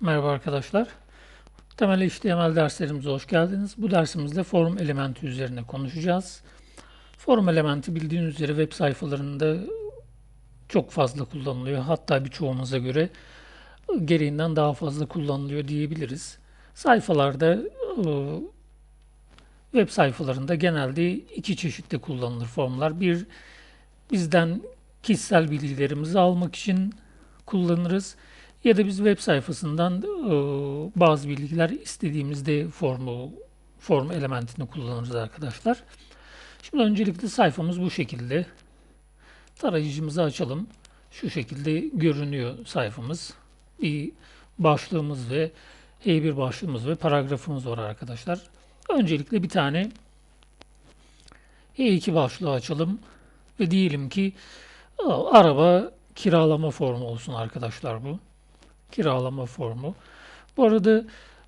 Merhaba arkadaşlar. Temel HTML derslerimize hoş geldiniz. Bu dersimizde form elementi üzerine konuşacağız. Form elementi bildiğiniz üzere web sayfalarında çok fazla kullanılıyor. Hatta birçoğumuza göre gereğinden daha fazla kullanılıyor diyebiliriz. Sayfalarda e, web sayfalarında genelde iki çeşitte kullanılır formlar. Bir bizden kişisel bilgilerimizi almak için kullanırız. Ya da biz web sayfasından e, bazı bilgiler istediğimizde formu form elementini kullanırız arkadaşlar. Şimdi öncelikle sayfamız bu şekilde. Tarayıcımızı açalım. Şu şekilde görünüyor sayfamız. Bir başlığımız ve H1 başlığımız ve paragrafımız var arkadaşlar. Öncelikle bir tane H2 başlığı açalım ve diyelim ki araba kiralama formu olsun arkadaşlar bu kiralama formu. Bu arada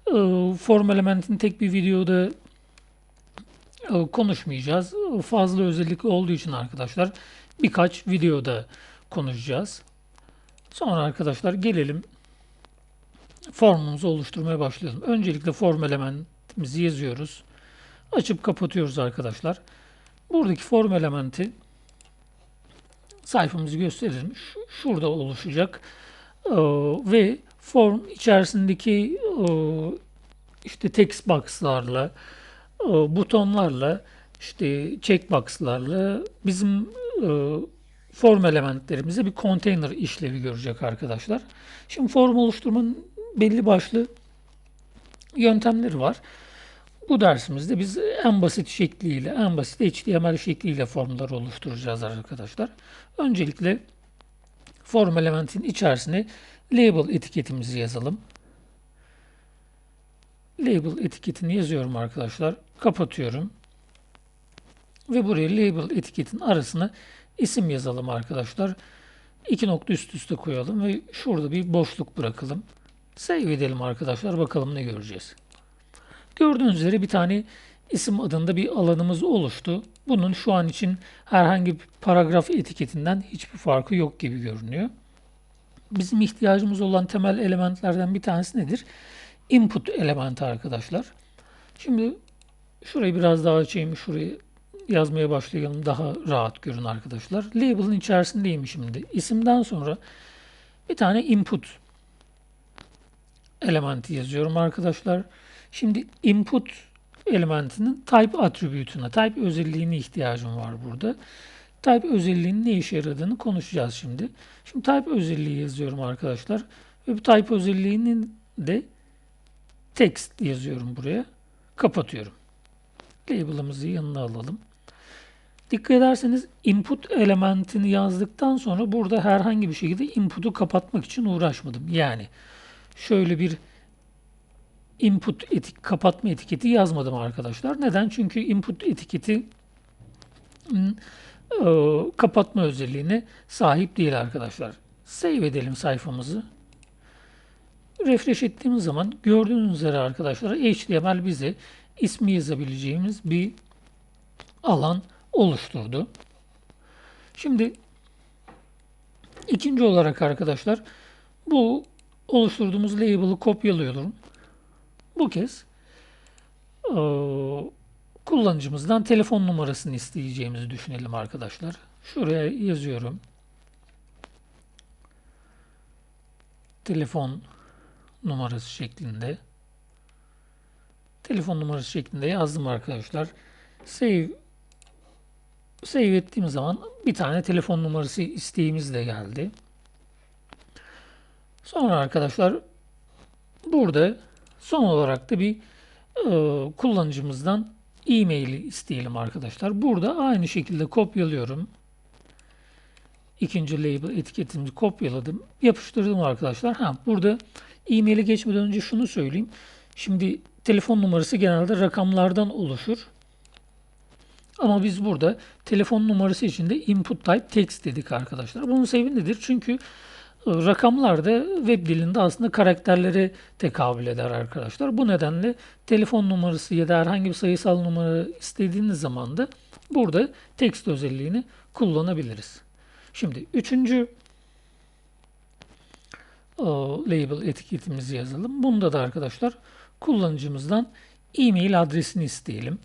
e, form elementini tek bir videoda e, konuşmayacağız. Fazla özellik olduğu için arkadaşlar birkaç videoda konuşacağız. Sonra arkadaşlar gelelim formumuzu oluşturmaya başlayalım. Öncelikle form elementimizi yazıyoruz. Açıp kapatıyoruz arkadaşlar. Buradaki form elementi sayfamızı gösterelim. Şurada oluşacak. Ee, ve form içerisindeki e, işte text box'larla, e, butonlarla, işte checkbox'larla bizim e, form elementlerimize bir container işlevi görecek arkadaşlar. Şimdi form oluşturmanın belli başlı yöntemleri var. Bu dersimizde biz en basit şekliyle, en basit HTML şekliyle formları oluşturacağız arkadaşlar. Öncelikle form elementin içerisine label etiketimizi yazalım. Label etiketini yazıyorum arkadaşlar. Kapatıyorum. Ve buraya label etiketin arasına isim yazalım arkadaşlar. İki nokta üst üste koyalım ve şurada bir boşluk bırakalım. Save edelim arkadaşlar. Bakalım ne göreceğiz. Gördüğünüz üzere bir tane isim adında bir alanımız oluştu. Bunun şu an için herhangi bir paragraf etiketinden hiçbir farkı yok gibi görünüyor. Bizim ihtiyacımız olan temel elementlerden bir tanesi nedir? Input elementi arkadaşlar. Şimdi şurayı biraz daha açayım. Şurayı yazmaya başlayalım. Daha rahat görün arkadaşlar. Label'ın içerisindeyim şimdi. İsimden sonra bir tane input elementi yazıyorum arkadaşlar. Şimdi input elementinin type attribute'una, type özelliğine ihtiyacım var burada. Type özelliğinin ne işe yaradığını konuşacağız şimdi. Şimdi type özelliği yazıyorum arkadaşlar. Ve bu type özelliğinin de text yazıyorum buraya. Kapatıyorum. Label'ımızı yanına alalım. Dikkat ederseniz input elementini yazdıktan sonra burada herhangi bir şekilde input'u kapatmak için uğraşmadım. Yani şöyle bir input etik kapatma etiketi yazmadım arkadaşlar. Neden? Çünkü input etiketi kapatma özelliğine sahip değil arkadaşlar. Save edelim sayfamızı. Refresh ettiğimiz zaman gördüğünüz üzere arkadaşlar HTML bize ismi yazabileceğimiz bir alan oluşturdu. Şimdi ikinci olarak arkadaşlar bu oluşturduğumuz label'ı kopyalıyorum. Bu kez e, kullanıcımızdan telefon numarasını isteyeceğimizi düşünelim arkadaşlar. Şuraya yazıyorum. Telefon numarası şeklinde. Telefon numarası şeklinde yazdım arkadaşlar. Save save ettiğim zaman bir tane telefon numarası isteğimiz de geldi. Sonra arkadaşlar burada son olarak da bir e, kullanıcımızdan e-mail'i isteyelim arkadaşlar. Burada aynı şekilde kopyalıyorum. İkinci label etiketimizi kopyaladım. Yapıştırdım arkadaşlar. Ha, burada e-mail'e geçmeden önce şunu söyleyeyim. Şimdi telefon numarası genelde rakamlardan oluşur. Ama biz burada telefon numarası için de input type text dedik arkadaşlar. Bunun sebebi nedir? Çünkü Rakamlar da web dilinde aslında karakterlere tekabül eder arkadaşlar. Bu nedenle telefon numarası ya da herhangi bir sayısal numara istediğiniz zaman da burada text özelliğini kullanabiliriz. Şimdi üçüncü label etiketimizi yazalım. Bunda da arkadaşlar kullanıcımızdan e-mail adresini isteyelim.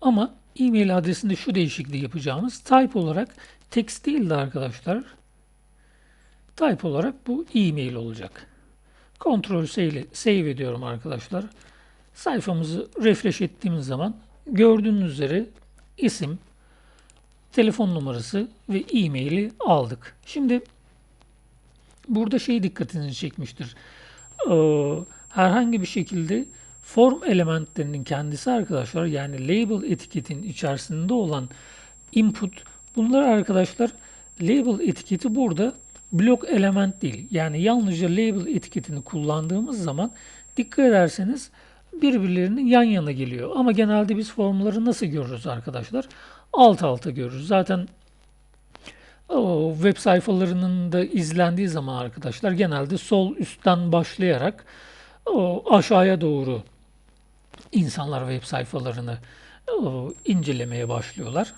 Ama e-mail adresinde şu değişikliği yapacağımız type olarak text değil de arkadaşlar type olarak bu e-mail olacak. Ctrl ile save ediyorum arkadaşlar. Sayfamızı refresh ettiğimiz zaman gördüğünüz üzere isim, telefon numarası ve e-maili aldık. Şimdi burada şey dikkatinizi çekmiştir. Ee, herhangi bir şekilde form elementlerinin kendisi arkadaşlar yani label etiketin içerisinde olan input bunlar arkadaşlar label etiketi burada blok element değil. Yani yalnızca label etiketini kullandığımız zaman dikkat ederseniz birbirlerinin yan yana geliyor. Ama genelde biz formları nasıl görürüz arkadaşlar? Alt alta görürüz. Zaten o web sayfalarının da izlendiği zaman arkadaşlar genelde sol üstten başlayarak o aşağıya doğru insanlar web sayfalarını o, incelemeye başlıyorlar.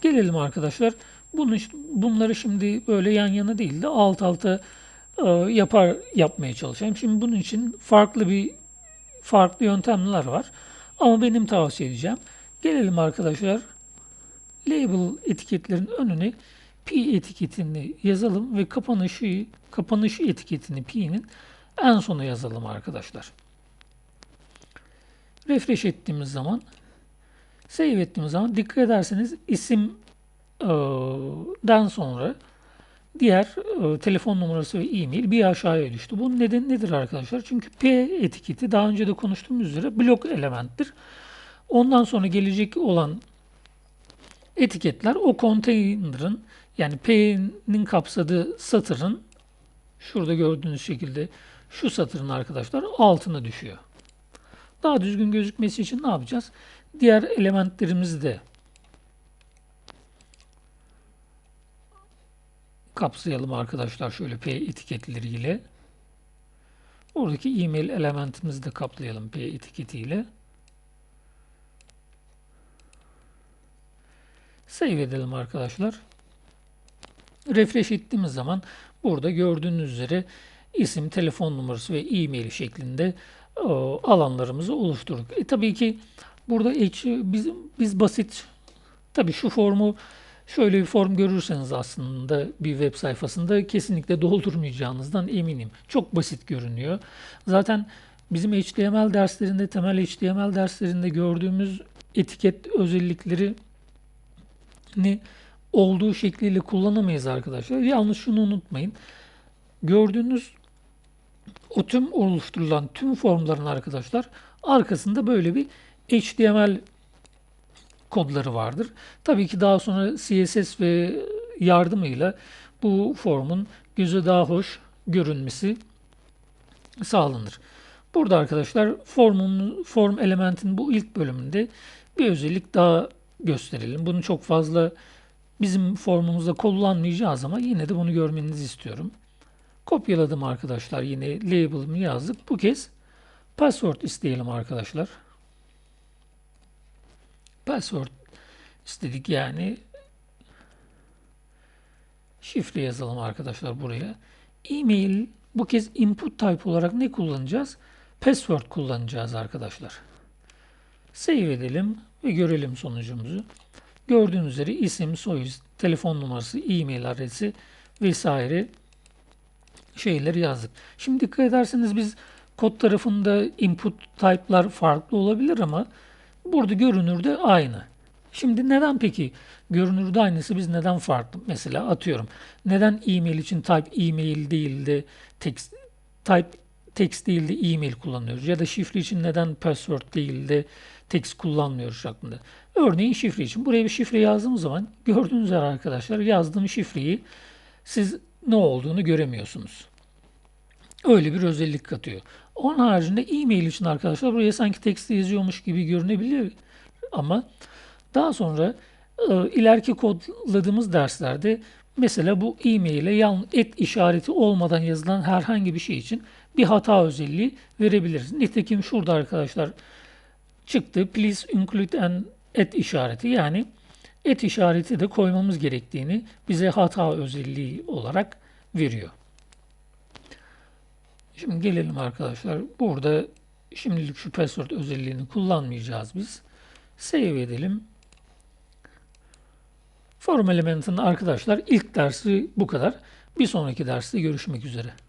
Gelelim arkadaşlar. Bunu, bunları şimdi böyle yan yana değil de alt alta e, yapar yapmaya çalışacağım. Şimdi bunun için farklı bir farklı yöntemler var. Ama benim tavsiye edeceğim. Gelelim arkadaşlar. Label etiketlerin önüne P etiketini yazalım ve kapanışı kapanış etiketini P'nin en sona yazalım arkadaşlar. Refresh ettiğimiz zaman save ettiğimiz zaman dikkat ederseniz isimden sonra diğer e, telefon numarası ve e-mail bir aşağıya düştü. Bunun nedeni nedir arkadaşlar? Çünkü P etiketi daha önce de konuştuğumuz üzere blok elementtir. Ondan sonra gelecek olan etiketler o container'ın yani P'nin kapsadığı satırın şurada gördüğünüz şekilde şu satırın arkadaşlar altına düşüyor. Daha düzgün gözükmesi için ne yapacağız? Diğer elementlerimizi de kapsayalım arkadaşlar şöyle P etiketleriyle. Oradaki e-mail elementimizi de kaplayalım P etiketiyle. Save edelim arkadaşlar. Refresh ettiğimiz zaman burada gördüğünüz üzere isim, telefon numarası ve e-mail şeklinde alanlarımızı oluşturduk. E, tabii ki burada H, biz, biz basit tabii şu formu şöyle bir form görürseniz aslında bir web sayfasında kesinlikle doldurmayacağınızdan eminim. Çok basit görünüyor. Zaten bizim HTML derslerinde, temel HTML derslerinde gördüğümüz etiket özellikleri ni olduğu şekliyle kullanamayız arkadaşlar. Yalnız şunu unutmayın. Gördüğünüz o tüm oluşturulan tüm formların arkadaşlar arkasında böyle bir HTML kodları vardır. Tabii ki daha sonra CSS ve yardımıyla bu formun göze daha hoş görünmesi sağlanır. Burada arkadaşlar formun form elementin bu ilk bölümünde bir özellik daha gösterelim. Bunu çok fazla bizim formumuzda kullanmayacağız ama yine de bunu görmenizi istiyorum. Kopyaladım arkadaşlar. Yine label'ımı yazdık. Bu kez password isteyelim arkadaşlar. Password istedik yani şifre yazalım arkadaşlar buraya. E-mail bu kez input type olarak ne kullanacağız? Password kullanacağız arkadaşlar. Save edelim ve görelim sonucumuzu. Gördüğünüz üzere isim, soyisim, telefon numarası, e-mail adresi vesaire şeyleri yazdık. Şimdi dikkat ederseniz biz kod tarafında input type'lar farklı olabilir ama burada görünürde aynı. Şimdi neden peki görünürde aynısı biz neden farklı? Mesela atıyorum. Neden e-mail için type e-mail değil de text type text değil de e-mail kullanıyoruz? Ya da şifre için neden password değil de text kullanmıyoruz şeklinde. Örneğin şifre için. Buraya bir şifre yazdığım zaman gördüğünüz üzere arkadaşlar yazdığım şifreyi siz ne olduğunu göremiyorsunuz. Öyle bir özellik katıyor. Onun haricinde e-mail için arkadaşlar buraya sanki text yazıyormuş gibi görünebilir ama daha sonra e, ileriki kodladığımız derslerde mesela bu e-mail'e yan et işareti olmadan yazılan herhangi bir şey için bir hata özelliği verebiliriz. Nitekim şurada arkadaşlar çıktı. Please include an et işareti yani et işareti de koymamız gerektiğini bize hata özelliği olarak veriyor. Şimdi gelelim arkadaşlar. Burada şimdilik şu password özelliğini kullanmayacağız biz. Save edelim. Form Element'in arkadaşlar ilk dersi bu kadar. Bir sonraki derste görüşmek üzere.